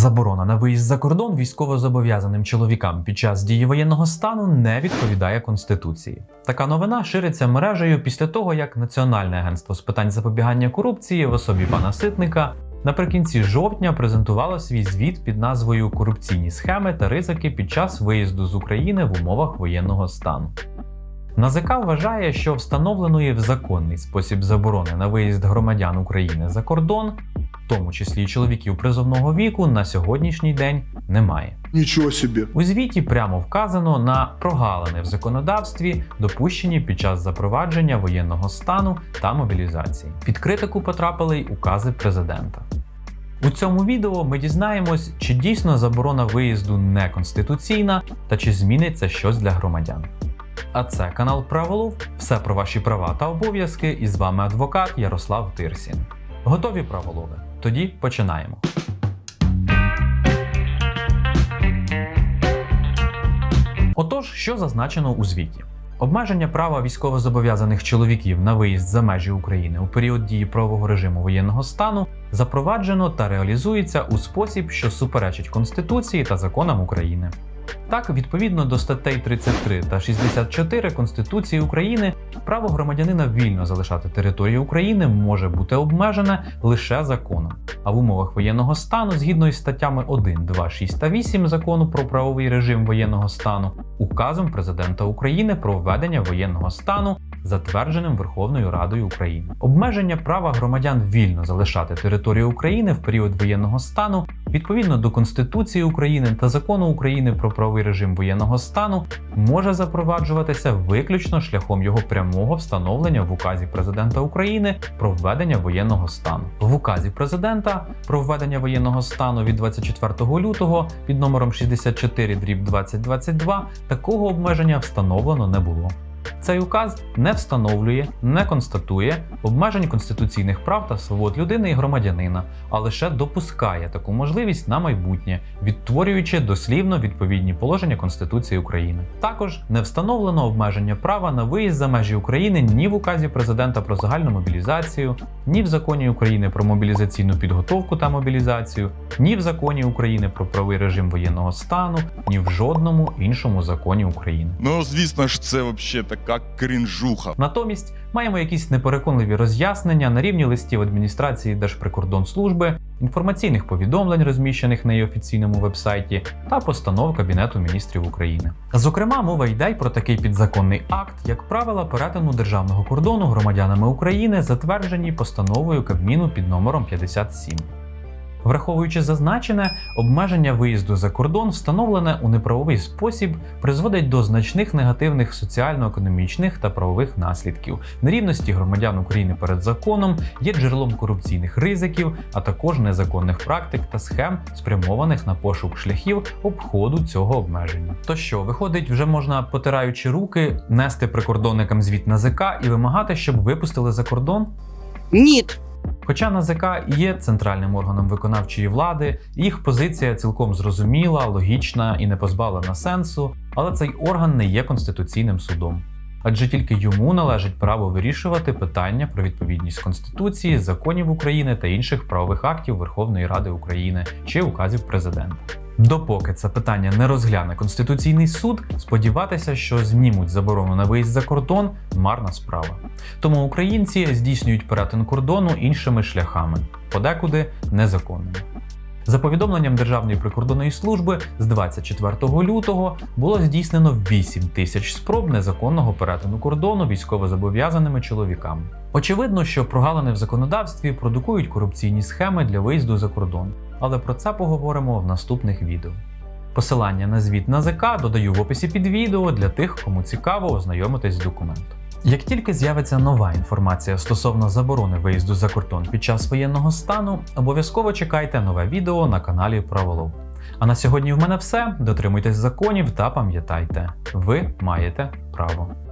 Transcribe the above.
Заборона на виїзд за кордон військовозобов'язаним чоловікам під час дії воєнного стану не відповідає Конституції. Така новина шириться мережею після того, як Національне агентство з питань запобігання корупції в особі пана Ситника наприкінці жовтня презентувало свій звіт під назвою Корупційні схеми та ризики під час виїзду з України в умовах воєнного стану. НАЗК вважає, що встановленої в законний спосіб заборони на виїзд громадян України за кордон, тому числі чоловіків призовного віку, на сьогоднішній день немає. Ничего себе. У звіті прямо вказано на прогалини в законодавстві, допущені під час запровадження воєнного стану та мобілізації. Під критику потрапили й укази президента. У цьому відео ми дізнаємось, чи дійсно заборона виїзду неконституційна та чи зміниться щось для громадян. А це канал Праволов, все про ваші права та обов'язки. І з вами адвокат Ярослав Тирсін. Готові праволови? Тоді починаємо. Отож, що зазначено у звіті? Обмеження права військовозобов'язаних чоловіків на виїзд за межі України у період дії правового режиму воєнного стану запроваджено та реалізується у спосіб, що суперечить Конституції та законам України. Так, відповідно до статей 33 та 64 Конституції України, право громадянина вільно залишати територію України може бути обмежене лише законом. А в умовах воєнного стану, згідно із статтями 1, 2, 6 та 8 закону про правовий режим воєнного стану, указом президента України про введення воєнного стану, затвердженим Верховною Радою України. Обмеження права громадян вільно залишати територію України в період воєнного стану відповідно до Конституції України та закону України про правовий режим воєнного стану може запроваджуватися виключно шляхом його прямого встановлення в указі президента України про введення воєнного стану. В указі президента про введення воєнного стану від 24 лютого під номером 64 дріб 2022 такого обмеження встановлено не було. Цей указ не встановлює, не констатує обмежень конституційних прав та свобод людини і громадянина, а лише допускає таку можливість на майбутнє, відтворюючи дослівно відповідні положення Конституції України. Також не встановлено обмеження права на виїзд за межі України ні в указі президента про загальну мобілізацію, ні в законі України про мобілізаційну підготовку та мобілізацію, ні в законі України про правий режим воєнного стану, ні в жодному іншому законі України. Ну, звісно ж, це взагалі така крінжуха. Натомість маємо якісь непереконливі роз'яснення на рівні листів адміністрації Держприкордонслужби, інформаційних повідомлень, розміщених на її офіційному вебсайті, та постанов Кабінету міністрів України. Зокрема, мова йде й про такий підзаконний акт, як правила перетину державного кордону громадянами України, затверджені постановою Кабміну під номером 57. Враховуючи зазначене, обмеження виїзду за кордон, встановлене у неправовий спосіб, призводить до значних негативних соціально-економічних та правових наслідків. Нерівності громадян України перед законом є джерелом корупційних ризиків, а також незаконних практик та схем, спрямованих на пошук шляхів обходу цього обмеження. То що, виходить, вже можна, потираючи руки, нести прикордонникам звіт на ЗК і вимагати, щоб випустили за кордон? Ніт. Хоча НАЗК є центральним органом виконавчої влади, їх позиція цілком зрозуміла, логічна і не позбавлена сенсу, але цей орган не є конституційним судом. Адже тільки йому належить право вирішувати питання про відповідність Конституції, законів України та інших правових актів Верховної Ради України чи указів президента. Допоки це питання не розгляне Конституційний суд, сподіватися, що знімуть заборону на виїзд за кордон марна справа. Тому українці здійснюють перетин кордону іншими шляхами, подекуди незаконними. За повідомленням Державної прикордонної служби, з 24 лютого було здійснено 8 тисяч спроб незаконного перетину кордону військовозобов'язаними чоловіками. Очевидно, що прогалини в законодавстві продукують корупційні схеми для виїзду за кордон, але про це поговоримо в наступних відео. Посилання на звіт НАЗК додаю в описі під відео для тих, кому цікаво ознайомитись з документом. Як тільки з'явиться нова інформація стосовно заборони виїзду за кордон під час воєнного стану, обов'язково чекайте нове відео на каналі Праволов. А на сьогодні в мене все. Дотримуйтесь законів та пам'ятайте, ви маєте право.